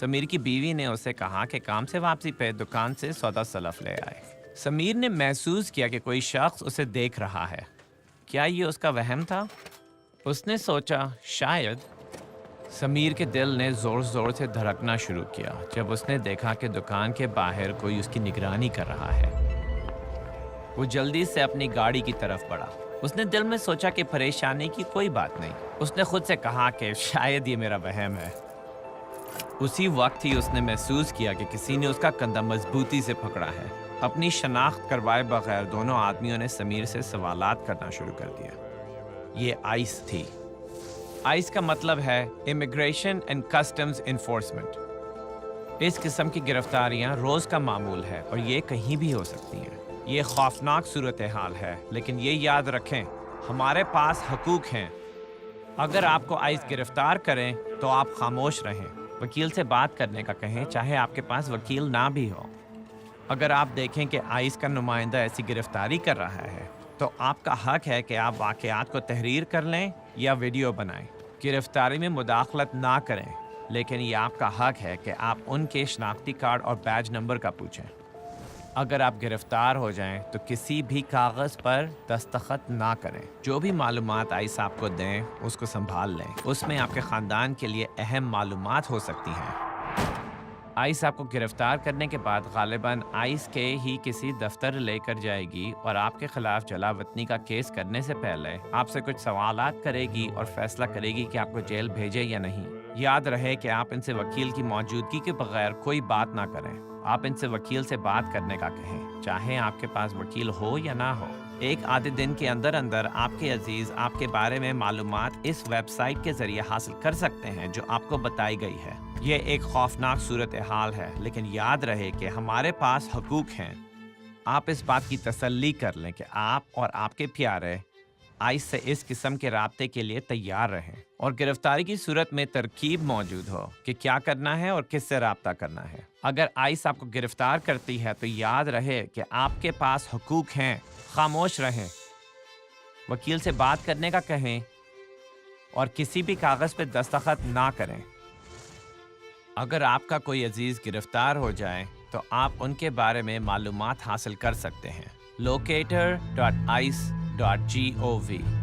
سمیر کی بیوی نے اسے کہا کہ کام سے واپسی پہ دکان سے سودا سلف لے آئے سمیر نے محسوس کیا کہ کوئی شخص اسے دیکھ رہا ہے کیا یہ اس کا وہم تھا اس نے سوچا شاید سمیر کے دل نے زور زور سے دھڑکنا شروع کیا جب اس نے دیکھا کہ دکان کے باہر کوئی اس کی نگرانی کر رہا ہے وہ جلدی سے اپنی گاڑی کی طرف بڑھا اس نے دل میں سوچا کہ پریشانی کی کوئی بات نہیں اس نے خود سے کہا کہ شاید یہ میرا وہم ہے اسی وقت ہی اس نے محسوس کیا کہ کسی نے اس کا کندھا مضبوطی سے پکڑا ہے۔ اپنی شناخت کروائے بغیر دونوں آدمیوں نے سمیر سے سوالات کرنا شروع کر دیا۔ یہ آئس تھی۔ آئس کا مطلب ہے امیگریشن اینڈ کسٹمز انفورسمنٹ اس قسم کی گرفتاریاں روز کا معمول ہے اور یہ کہیں بھی ہو سکتی ہیں۔ یہ خوفناک صورتحال ہے، لیکن یہ یاد رکھیں، ہمارے پاس حقوق ہیں۔ اگر آپ کو آئس گرفتار کریں تو آپ خاموش رہیں۔ وکیل سے بات کرنے کا کہیں، چاہے آپ کے پاس وکیل نہ بھی ہو۔ اگر آپ دیکھیں کہ آئس کا نمائندہ ایسی گرفتاری کر رہا ہے، تو آپ کا حق ہے کہ آپ واقعات کو تحریر کر لیں یا ویڈیو بنائیں۔ گرفتاری میں مداخلت نہ کریں، لیکن یہ آپ کا حق ہے کہ آپ ان کے شناختی کارڈ اور بیج نمبر کا پوچھیں۔ اگر آپ گرفتار ہو جائیں تو کسی بھی کاغذ پر دستخط نہ کریں۔ جو بھی معلومات آئس آپ کو دیں، اس کو سنبھال لیں۔ اس میں آپ کے خاندان کے لیے اہم معلومات ہو سکتی ہیں۔ آئس آپ کو گرفتار کرنے کے بعد غالباً آئس کے ہی کسی دفتر لے کر جائے گی اور آپ کے خلاف جلا وطنی کا کیس کرنے سے پہلے آپ سے کچھ سوالات کرے گی اور فیصلہ کرے گی کہ آپ کو جیل بھیجے یا نہیں۔ یاد رہے کہ آپ ان سے وکیل کی موجودگی کے بغیر کوئی بات نہ کریں۔ آپ ان سے وکیل سے بات کرنے کا کہیں چاہے آپ کے پاس وکیل ہو یا نہ ہو۔ ایک آدھے دن کے اندر اندر آپ کے عزیز، آپ کے بارے میں معلومات اس ویب سائٹ کے ذریعے حاصل کر سکتے ہیں جو آپ کو بتائی گئی ہے۔ یہ ایک خوفناک صورتحال ہے، لیکن یاد رہے کہ ہمارے پاس حقوق ہیں۔ آپ اس بات کی تسلی کر لیں کہ آپ اور آپ کے پیارے آئس سے اس قسم کے رابطے کے لیے تیار رہیں اور گرفتاری کی صورت میں ترکیب موجود ہو کہ کیا کرنا ہے اور کس سے رابطہ کرنا ہے۔ اگر آئس آپ کو گرفتار کرتی ہے تو یاد رہے کہ آپ کے پاس حقوق ہیں، خاموش رہیں۔ وکیل سے بات کرنے کا کہیں اور کسی بھی کاغذ پہ دستخط نہ کریں۔ اگر آپ کا کوئی عزیز گرفتار ہو جائے تو آپ ان کے بارے میں معلومات حاصل کر سکتے ہیں۔ Locator dot ICE www.gov.